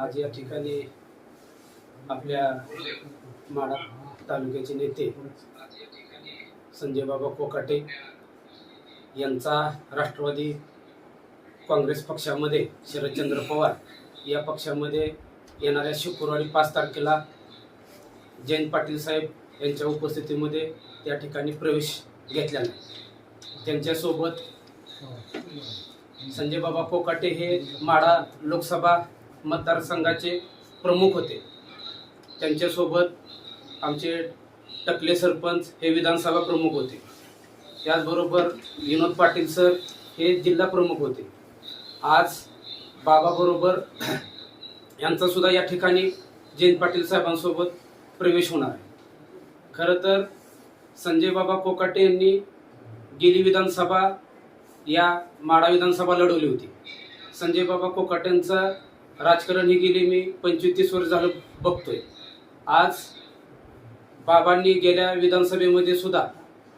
आज या ठिकाणी आपल्या माडा तालुक्याचे नेते संजय बाबा कोकाटे यांचा राष्ट्रवादी काँग्रेस पक्षामध्ये शरदचंद्र पवार या पक्षामध्ये येणाऱ्या शुक्रवारी पाच तारखेला जयंत पाटील साहेब यांच्या उपस्थितीमध्ये त्या ठिकाणी प्रवेश घेतला नाही. त्यांच्यासोबत. संजय बाबा कोकाटे हे माडा लोकसभा मतदारसंघाचे प्रमुख होते. त्यांच्यासोबत आमचे टकले सरपंच हे विधानसभा प्रमुख होते. त्याचबरोबर विनोद पाटील सर हे जिल्हा प्रमुख होते. आज बाबाबरोबर यांचा सुद्धा या ठिकाणी जयंत पाटील साहेबांसोबत प्रवेश होणार आहे. खरं तर संजय बाबा कोकाटे यांनी गेली विधानसभा या माडा विधानसभा लढवली होती. संजय बाबा कोकाटेंचं राजकारण ही गेली मी पंचवीस वर्ष झालं बघतोय. आज बाबांनी गेल्या विधानसभेमध्ये सुद्धा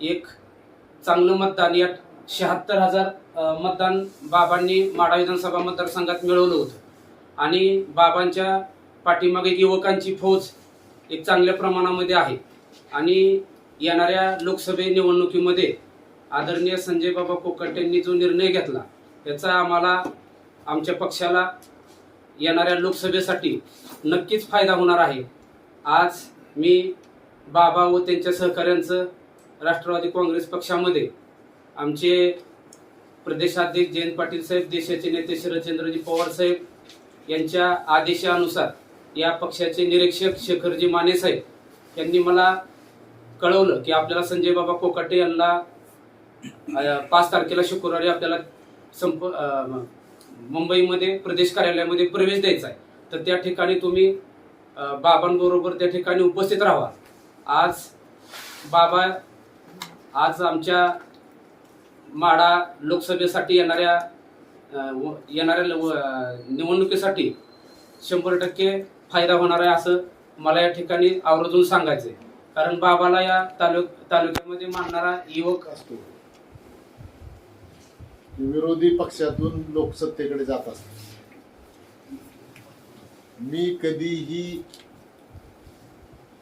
एक चांगलं मतदान या शहात्तर हजार मतदान बाबांनी माडा विधानसभा मतदारसंघात मिळवलं होतं. आणि बाबांच्या पाठीमागे युवकांची फौज एक चांगल्या प्रमाणामध्ये आहे. आणि येणाऱ्या लोकसभे निवडणुकीमध्ये आदरणीय संजय बाबा कोकट यांनी जो निर्णय घेतला त्याचा आम्हाला आमच्या पक्षाला येणाऱ्या लोकसभेसाठी नक्कीच फायदा होणार आहे. आज मी बाबा व त्यांच्या सहकाऱ्यांचं राष्ट्रवादी काँग्रेस पक्षामध्ये आमचे प्रदेशाध्यक्ष जयंत पाटील साहेब देशाचे नेते शरदचंद्रजी पवार साहेब यांच्या आदेशानुसार या पक्षाचे निरीक्षक शेखरजी माने साहेब यांनी मला कळवलं की आपल्याला संजय बाबा कोकाटे यांना पाच तारखेला शुक्रवारी आपल्याला संप मुंबईमध्ये प्रदेश कार्यालयामध्ये प्रवेश द्यायचा आहे. तर त्या ठिकाणी तुम्ही बाबांबरोबर त्या ठिकाणी उपस्थित राहा. आज बाबा आज आमच्या माडा लोकसभेसाठी येणाऱ्या व- येणाऱ्या निवडणुकीसाठी शंभर टक्के फायदा होणार आहे असं मला या ठिकाणी आवर्जून सांगायचं आहे कारण बाबाला या तालुक तालुक्यामध्ये मानणारा युवक असतो. विरोधी पक्षातून लोकसत्तेकडे जात असतात. मी कधीही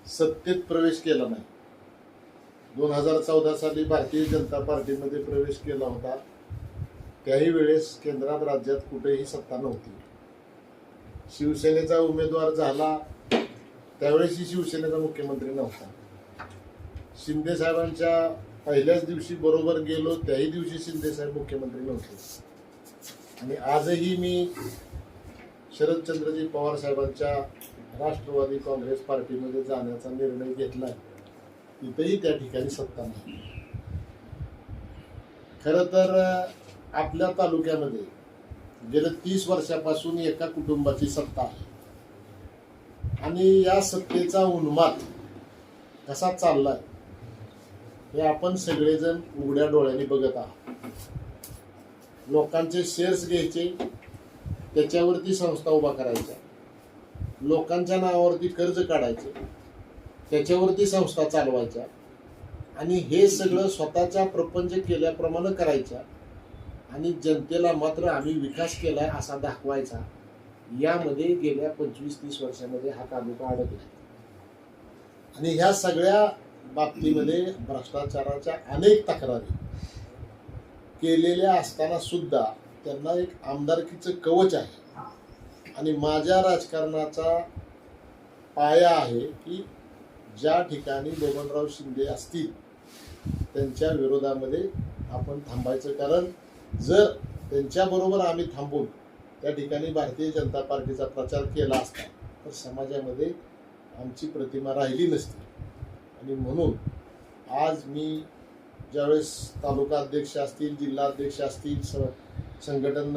सत्तेत प्रवेश केला नाही. दोन हजार चौदा साली भारतीय जनता पार्टीमध्ये प्रवेश केला होता. त्याही वेळेस केंद्रात राज्यात कुठेही सत्ता नव्हती. शिवसेनेचा उमेदवार झाला. त्यावेळेसही शिवसेनेचा मुख्यमंत्री नव्हता. शिंदे साहेबांच्या पहिल्याच दिवशी बरोबर गेलो त्याही दिवशी शिंदे साहेब मुख्यमंत्री नव्हते. आणि आजही मी शरदचंद्रजी पवार साहेबांच्या राष्ट्रवादी काँग्रेस पार्टीमध्ये जाण्याचा निर्णय घेतला तिथेही त्या ठिकाणी सत्ता नाही. खरं तर आपल्या तालुक्यामध्ये गेल्या तीस वर्षापासून एका कुटुंबाची सत्ता आहे. आणि या सत्तेचा उन्माद कसा चाललाय? हे आपण सगळेजण उघड्या डोळ्याने बघत आहात. लोकांचे शेअर्स घ्यायचे त्याच्यावरती संस्था उभा करायच्या. लोकांच्या नावावरती कर्ज काढायचे त्याच्यावरती संस्था चालवायच्या. आणि हे सगळं स्वतःच्या प्रपंच केल्याप्रमाणे करायच्या. आणि जनतेला मात्र आम्ही विकास केलाय असा दाखवायचा. यामध्ये गेल्या पंचवीस तीस वर्षामध्ये हा तालुका अडकला. आणि ह्या सगळ्या बाबतीमध्ये भ्रष्टाचाराच्या अनेक तक्रारी केलेल्या असताना सुद्धा त्यांना एक आमदारकीचं कवच आहे. आणि माझ्या राजकारणाचा पाया आहे की ज्या ठिकाणी बबनराव शिंदे असतील त्यांच्या विरोधामध्ये आपण थांबायचं कारण जर त्यांच्याबरोबर आम्ही थांबून त्या ठिकाणी भारतीय जनता पार्टीचा प्रचार केला असता तर समाजामध्ये आमची प्रतिमा राहिली नसती. आणि म्हणून आज मी ज्यावेळेस तालुका अध्यक्ष असतील जिल्हाध्यक्ष असतील स संघटन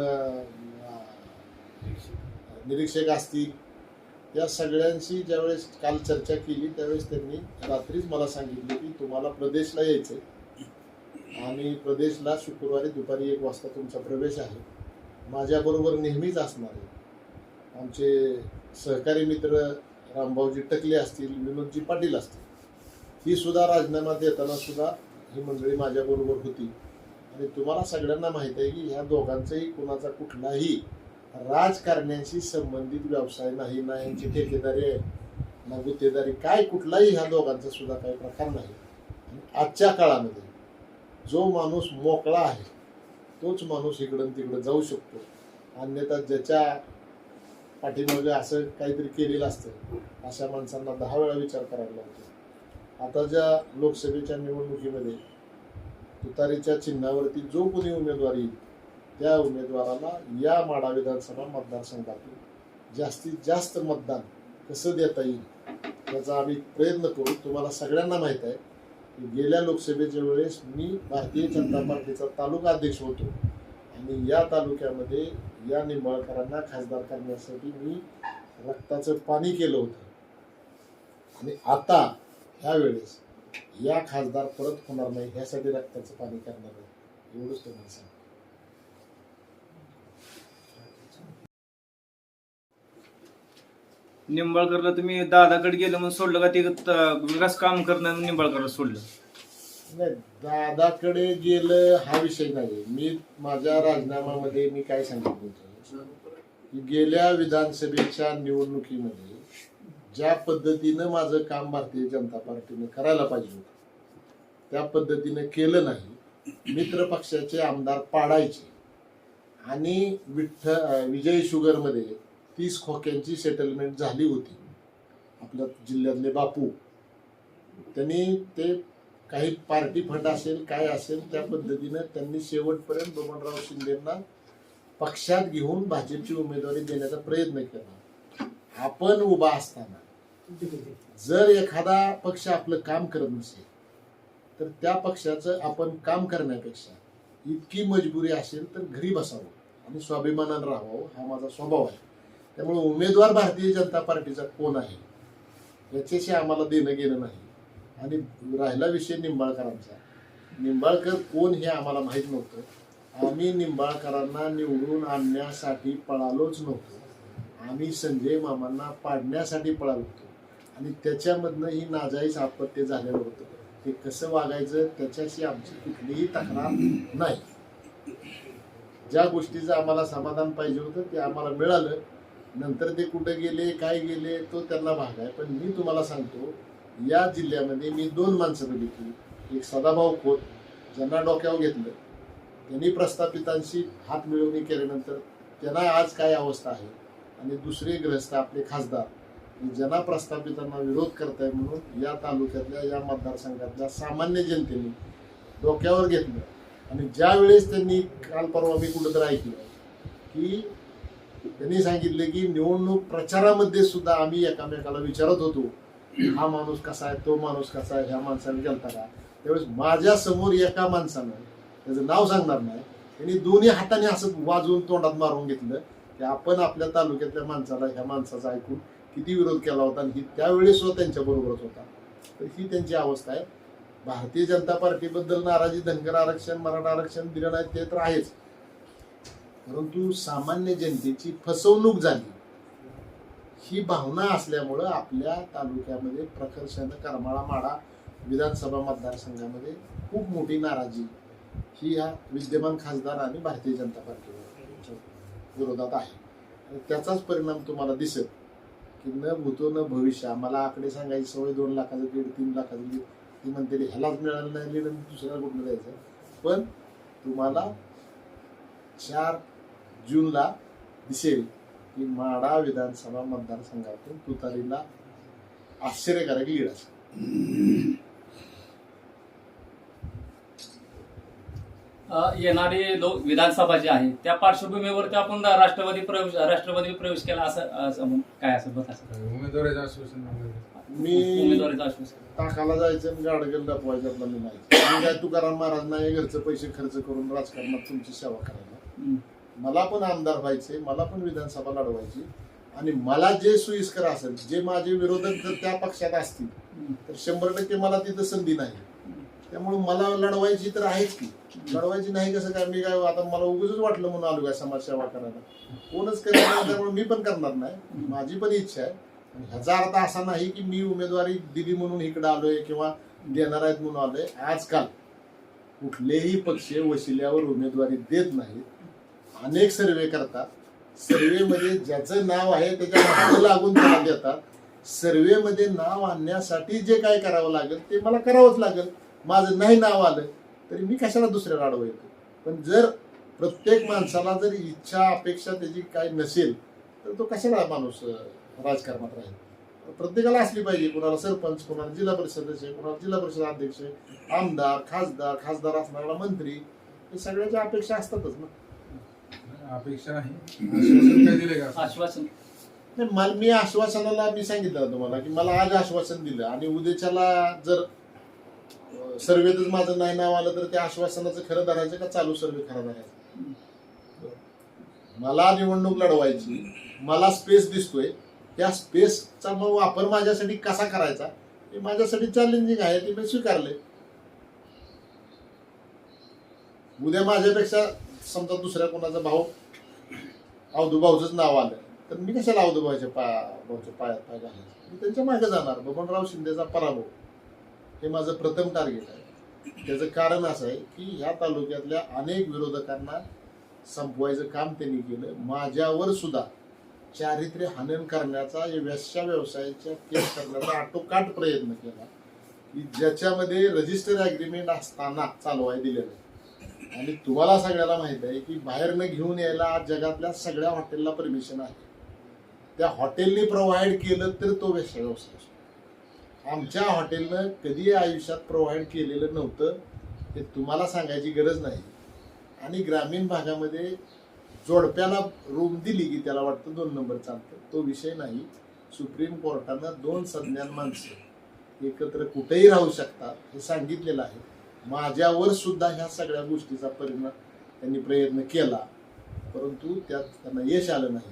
निरीक्षक असतील या सगळ्यांशी ज्यावेळेस काल चर्चा केली त्यावेळेस त्यांनी रात्रीच मला सांगितले की तुम्हाला प्रदेशला यायचंय. आणि प्रदेशला शुक्रवारी दुपारी एक वाजता तुमचा प्रवेश आहे. माझ्याबरोबर नेहमीच असणार आहे. आमचे सहकारी मित्र रामभाऊजी टकले असतील विनोदजी पाटील असतील. ही सुद्धा राजीनामा देताना सुद्धा ही मंडळी माझ्याबरोबर होती. आणि तुम्हाला सगळ्यांना माहीत आहे की ह्या दोघांचाही कुणाचा कुठलाही राजकारण्यांशी संबंधित व्यवसाय नाही ना यांची ठेकेदारी आहे ना गुत्तेदारी काय कुठलाही ह्या दोघांचा सुद्धा काही प्रकार नाही. आजच्या काळामध्ये जो माणूस मोकळा आहे तोच माणूस इकडं तिकडं जाऊ शकतो. अन्यथा ज्याच्या पाठीमागे असं काहीतरी केलेलं असतं अशा माणसांना दहा वेळा विचार करायला लागतो. आता ज्या लोकसभेच्या निवडणुकीमध्ये तुतारीच्या चिन्हावरती जो कोणी उमेदवार येईल त्या उमेदवाराला या माडा विधानसभा मतदारसंघातून जास्तीत जास्त मतदान कसं देता येईल याचा आम्ही प्रयत्न करू. तुम्हाला सगळ्यांना माहीत आहे की गेल्या लोकसभेच्या वेळेस मी भारतीय जनता पार्टीचा तालुका अध्यक्ष होतो आणि या तालुक्यामध्ये या निंबाळकरांना खासदार करण्यासाठी मी रक्ताचं पाणी केलं होतं. आणि आता ह्या वेळेस या खासदार परत होणार नाही ह्यासाठी रक्ताचं पाणी करणार आहे. एवढंच तुम्हाला सांग निंबाळकरला तुम्ही दादाकडे गेलं म्हणून सोडलं का ते त- विकास काम करणं निंबाळकरला सोडलं? नाही दादाकडे गेलं हा विषय नाही. मी माझ्या राजीनामामध्ये मी काय सांगितलं होतं? की गेल्या विधानसभेच्या निवडणुकीमध्ये ज्या पद्धतीनं माझं काम भारतीय जनता पार्टीने करायला पाहिजे होतं त्या पद्धतीनं केलं नाही मित्र पक्षाचे आमदार पाडायचे. आणि विठ्ठ विजय शुगरमध्ये तीस खोक्यांची सेटलमेंट झाली होती. आपल्या जिल्ह्यातले बापू. त्यांनी ते काही पार्टी फंड असेल काय असेल त्या पद्धतीनं त्यांनी शेवटपर्यंत बबनराव शिंदेना पक्षात घेऊन भाजपची उमेदवारी देण्याचा प्रयत्न केला. आपण उभा असताना जर एखादा पक्ष आपलं काम करत नसेल तर त्या पक्षाचं आपण काम करण्यापेक्षा इतकी मजबुरी असेल तर घरी बसावं आणि स्वाभिमानानं राहावं हा माझा स्वभाव आहे. त्यामुळे उमेदवार भारतीय जनता पार्टीचा कोण आहे याच्याशी आम्हाला देणं गेलं नाही. आणि राहिला विषय निंबाळकरांचा. निंबाळकर कोण हे आम्हाला माहीत नव्हतं. आम्ही निंबाळकरांना निवडून आणण्यासाठी पळालोच नव्हतो. आम्ही संजय मामांना पाडण्यासाठी पळालो होतो. आणि त्याच्यामधनं ही नाजाईज आपत्य झालेलं होतं. ते कसं वागायचं त्याच्याशी आमची कुठलीही तक्रार नाही. ज्या गोष्टीचं आम्हाला समाधान पाहिजे होतं ते आम्हाला मिळालं. नंतर ते कुठे गेले काय गेले तो त्यांना भाग आहे पण मी तुम्हाला सांगतो या जिल्ह्यामध्ये मी दोन माणसं बघितली. एक सदाभाऊ खोत ज्यांना डोक्यावर घेतलं. त्यांनी प्रस्थापितांशी हात मिळवणी केल्यानंतर त्यांना आज काय अवस्था आहे? आणि दुसरे ग्रस्त आपले खासदार की ज्यांना प्रस्थापितांना विरोध करताय म्हणून या तालुक्यातल्या या मतदारसंघातल्या सामान्य जनतेने डोक्यावर घेतलं. आणि ज्यावेळेस त्यांनी काल परवा मी कुठंतरी ऐकलं की त्यांनी सांगितले की निवडणूक प्रचारामध्ये सुद्धा आम्ही एकामेकाला विचारत होतो हा माणूस कसा आहे तो माणूस कसा आहे ह्या माणसाने गेलता का? त्यावेळेस माझ्यासमोर एका माणसानं त्याचं नाव सांगणार नाही त्यांनी दोन्ही हाताने असं वाजवून तोंडात मारून घेतलं की आपण आपल्या तालुक्यातल्या माणसाला ह्या माणसाचा ऐकून किती विरोध केला होता आणि ही त्यावेळेस सुद्धा त्यांच्या बरोबरच होता. तर ही त्यांची अवस्था आहे. भारतीय जनता पार्टीबद्दल नाराजी धनगर आरक्षण मराठा आरक्षण दिलं नाही ते तर आहेच. परंतु सामान्य जनतेची फसवणूक झाली. ही भावना असल्यामुळं आपल्या तालुक्यामध्ये प्रकर्षानं करमाळा माडा विधानसभा मतदारसंघामध्ये खूप मोठी नाराजी ही या विद्यमान खासदार आणि भारतीय जनता पार्टी विरोधात आहे. त्याचाच परिणाम तुम्हाला दिसेल. की न भूतो न भविष्य. मला आकडे सांगायची सवय दोन लाखाचं दीड तीन लाखाचं दीड. ती म्हणते ह्यालाच मिळालं नाही लीड दुसऱ्याला कुठलं द्यायचं? पण तुम्हाला चार जूनला दिसेल की माडा विधानसभा मतदारसंघातून तुतारीला आश्चर्यकारक लीड असेल. येणारी लोक विधानसभा जी आहे त्या पार्श्वभूमीवरती आपण राष्ट्रवादी प्रवेश राष्ट्रवादी प्रवेश केला असं काय असं उमेदवाराचं आश्वासन. मी उमेदवारीचं आश्वासन. टाकाला जायचं आणि गाडगेल दाखवायचं आपला मी नाही. मी काय तुकाराम महाराज नाही घरचं पैसे खर्च करून राजकारणात तुमची सेवा करायला. मला पण आमदार व्हायचे मला पण विधानसभा लढवायची. आणि मला जे सोयीस्कर असेल जे माझे विरोधक जर त्या पक्षात असतील. तर शंभर टक्के मला तिथं संधी नाही. त्यामुळे मला लढवायची तर आहेच की. लढवायची नाही कसं काय मी काय आता मला उगच वाटलं म्हणून आलो काय समाजसेवा करायला. कोणच करणार त्यामुळे मी पण करणार नाही. माझी पण इच्छा आहे. ह्याचा अर्थ असा नाही की मी उमेदवारी दिली म्हणून इकडे आलोय किंवा देणार आहेत म्हणून आलोय. आजकाल कुठलेही पक्ष वशिल्यावर उमेदवारी देत नाहीत. अनेक सर्वे करतात. सर्वेमध्ये ज्याचं नाव आहे त्याच्या लागून त्याला देतात. सर्वेमध्ये नाव आणण्यासाठी जे काय करावं लागेल ते मला करावंच लागेल. माझं नाही नाव आलं. तरी मी कशाला दुसऱ्याला अडवायचं पण जर प्रत्येक माणसाला जर इच्छा अपेक्षा त्याची काय नसेल तर तो कशाला माणूस राजकारणात राहील? प्रत्येकाला असली पाहिजे. कुणाला सरपंच कुणाला जिल्हा परिषद सदस्य कुणाला जिल्हा परिषद अध्यक्ष आमदार खासदार खासदार असणारा मंत्री हे सगळ्याच्या अपेक्षा असतातच ना. अपेक्षा आहे. आश्वासन काय दिले का? आश्वासन. नाही मला मी आश्वासनाला मी सांगितलं तुम्हाला की मला आज आश्वासन दिलं आणि उद्याच्याला जर सर्वेतच माझं नाही नाव आलं तर त्या आश्वासनाचं खरं धरायचं का चालू सर्वे खरं धरायचं? मला निवडणूक लढवायची मला स्पेस दिसतोय. त्या स्पेसचा मग वापर माझ्यासाठी कसा करायचा? हे माझ्यासाठी चॅलेंजिंग आहे ते मी स्वीकारले उद्या माझ्यापेक्षा समजा दुसऱ्या कोणाचा भाऊ अवधू भाऊचंच नाव आलं तर मी कशाला अवधू भाऊच्या पा भाऊच्या पायात पाय घालायचं? मी त्यांच्या मागे जाणार बबनराव शिंदेचा पराभव. हे माझं प्रथम टार्गेट आहे. त्याचं कारण असं आहे की ह्या तालुक्यातल्या अनेक विरोधकांना संपवायचं काम त्यांनी केलं. माझ्यावर सुद्धा चारित्र्य हनन करण्याचा व्यवसाय व्यवसायाच्या केस करण्याचा आटोकाट प्रयत्न केला. की ज्याच्यामध्ये रजिस्टर ॲग्रीमेंट असताना चालवाय दिलेलं आहे. आणि तुम्हाला सगळ्याला माहीत आहे की बाहेरनं घेऊन यायला आज जगातल्या सगळ्या हॉटेलला परमिशन आहे. त्या हॉटेलने प्रोव्हाइड केलं तर तो व्यवसाय व्यवसाय असतो. आमच्या हॉटेलनं कधी आयुष्यात प्रोव्हाइड केलेलं नव्हतं हे तुम्हाला सांगायची गरज नाही. आणि ग्रामीण भागामध्ये जोडप्याला रूम दिली की त्याला वाटतं दोन नंबर चालतं. तो विषय नाही. सुप्रीम कोर्टानं दोन संज्ञान माणसं एकत्र कुठेही राहू शकतात हे सांगितलेलं आहे. माझ्यावर सुद्धा ह्या सगळ्या गोष्टीचा परिणाम त्यांनी प्रयत्न केला परंतु त्यात त्यांना यश आलं नाही.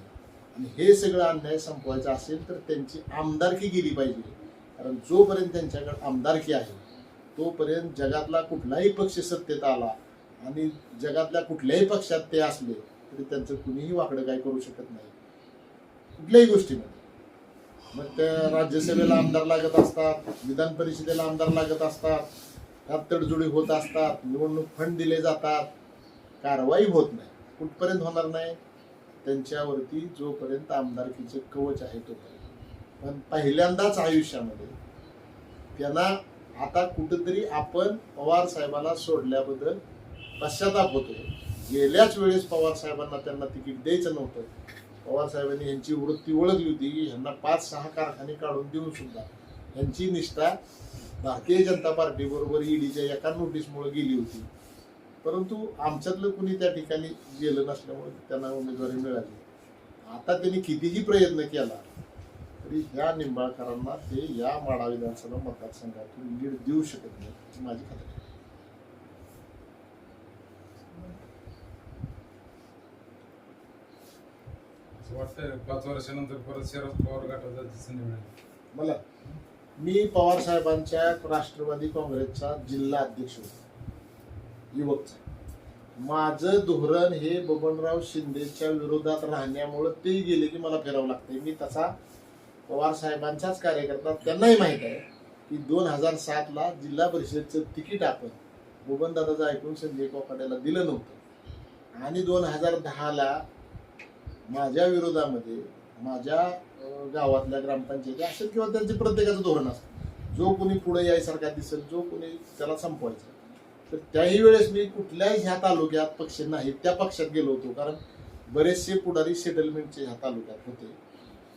आणि हे सगळं अन्याय संपवायचं असेल तर त्यांची आमदारकी गेली पाहिजे. कारण जोपर्यंत त्यांच्याकडे आमदारकी आहे तोपर्यंत जगातला कुठलाही पक्ष सत्तेत आला आणि जगातल्या कुठल्याही पक्षात ते असले तरी त्यांचं कुणीही वाकडं काय करू शकत नाही. कुठल्याही गोष्टीमध्ये. मग त्या राज्यसभेला आमदार लागत असतात विधान परिषदेला आमदार लागत असतात त्यात तडजोडी होत असतात निवडणूक फंड दिले जातात कारवाई होत नाही. कुठपर्यंत होणार नाही त्यांच्यावरती जोपर्यंत आमदारकीचे कवच आहे तोपर्यंत. पण पहिल्यांदाच आयुष्यामध्ये त्यांना आता कुठंतरी आपण पवार साहेबाला सोडल्याबद्दल पश्चाताप होतोय. गेल्याच वेळेस पवार साहेबांना त्यांना तिकीट द्यायचं नव्हतं. पवार साहेबांनी यांची वृत्ती ओळखली होती. की ह्यांना पाच सहा कारखाने काढून देऊन सुद्धा यांची निष्ठा भारतीय जनता पार्टी बरोबर ईडीच्या एका नोटीसमुळे गेली होती. परंतु आमच्यातलं कुणी त्या ठिकाणी गेलं नसल्यामुळे त्यांना उमेदवारी मिळाली. आता त्यांनी कितीही प्रयत्न केला तरी ह्या निंबाळकरांना ते या माडा विधानसभा मतदारसंघातून लीड देऊ शकत नाही माझी खात्री आहे. असं वाटतंय पाच वर्षानंतर परत शरद पवार गटाचा संधी मिळेल मला मी पवार साहेबांच्या राष्ट्रवादी काँग्रेसचा जिल्हा अध्यक्ष होतो युवकचा माझं धोरण हे बबनराव शिंदेच्या विरोधात राहण्यामुळं ते गेले की मला फिरावं लागतंय. मी तसा पवार साहेबांचाच कार्यकर्ता त्यांनाही माहीत आहे की दोन हजार सातला जिल्हा परिषदचं तिकीट आपण बोबनदादाचं ऐकून संजय कोकाट्याला दिलं नव्हतं. आणि दोन हजार दहाला माझ्या विरोधामध्ये माझ्या गावातल्या ग्रामपंचायती असेल किंवा त्यांचे प्रत्येकाचं धोरण असतं. जो कोणी पुढे यायसारखा दिसेल जो कोणी त्याला संपवायचा. तर त्याही वेळेस मी कुठल्याही ह्या तालुक्यात पक्ष नाही त्या पक्षात गेलो होतो. कारण बरेचसे पुढारी सेटलमेंटचे ह्या तालुक्यात होते.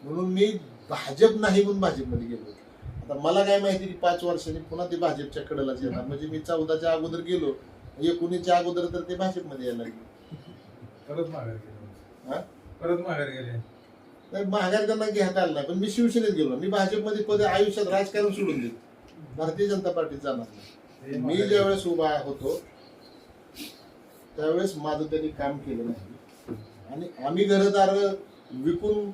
म्हणून मी भाजप नाही म्हणून भाजपमध्ये गेलो आता मला काय माहिती की पाच वर्षांनी पुन्हा ते भाजपच्या कडेलाच येणार. म्हणजे मी चौदाच्या अगोदर गेलो एकोणीसच्या अगोदर तर ते भाजपमध्ये यायला लागले परत माघार गेले हा? परत माघार गेले. नाही महागाई त्यांना घेता आलं नाही पण मी शिवसेनेत गेलो. मी भाजपमध्ये पद आयुष्यात राजकारण सोडून दिलं भारतीय जनता पार्टीत जाणार नाही. मी माघार ज्यावेळेस उभा होतो त्यावेळेस माझं त्यांनी काम केलं नाही. आणि आम्ही घरदार विकून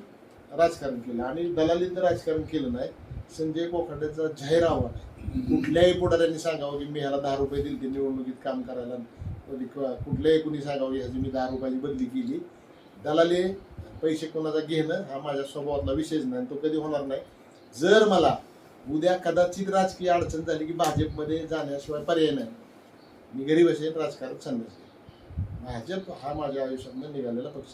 राजकारण केलं. आणि दलालीत राजकारण केलं नाही. संजय कोखाड्याचा जाहीर आव्हान. आहे कुठल्याही पुढाऱ्यांनी सांगावं की मी ह्याला दहा रुपये दिले ते निवडणुकीत काम करायला. किंवा कुठल्याही कुणी सांगावं की ह्याची मी दहा रुपयाची बदली केली. दलाली पैसे कोणाचा घेणं हा माझ्या स्वभावातला विषयच नाही तो कधी होणार नाही. जर मला उद्या कदाचित राजकीय अडचण झाली की भाजपमध्ये जाण्याशिवाय पर्याय नाही. मी गरीब बसेन राजकारण संन्यास भाजप हा माझ्या आयुष्यातनं निघालेला पक्ष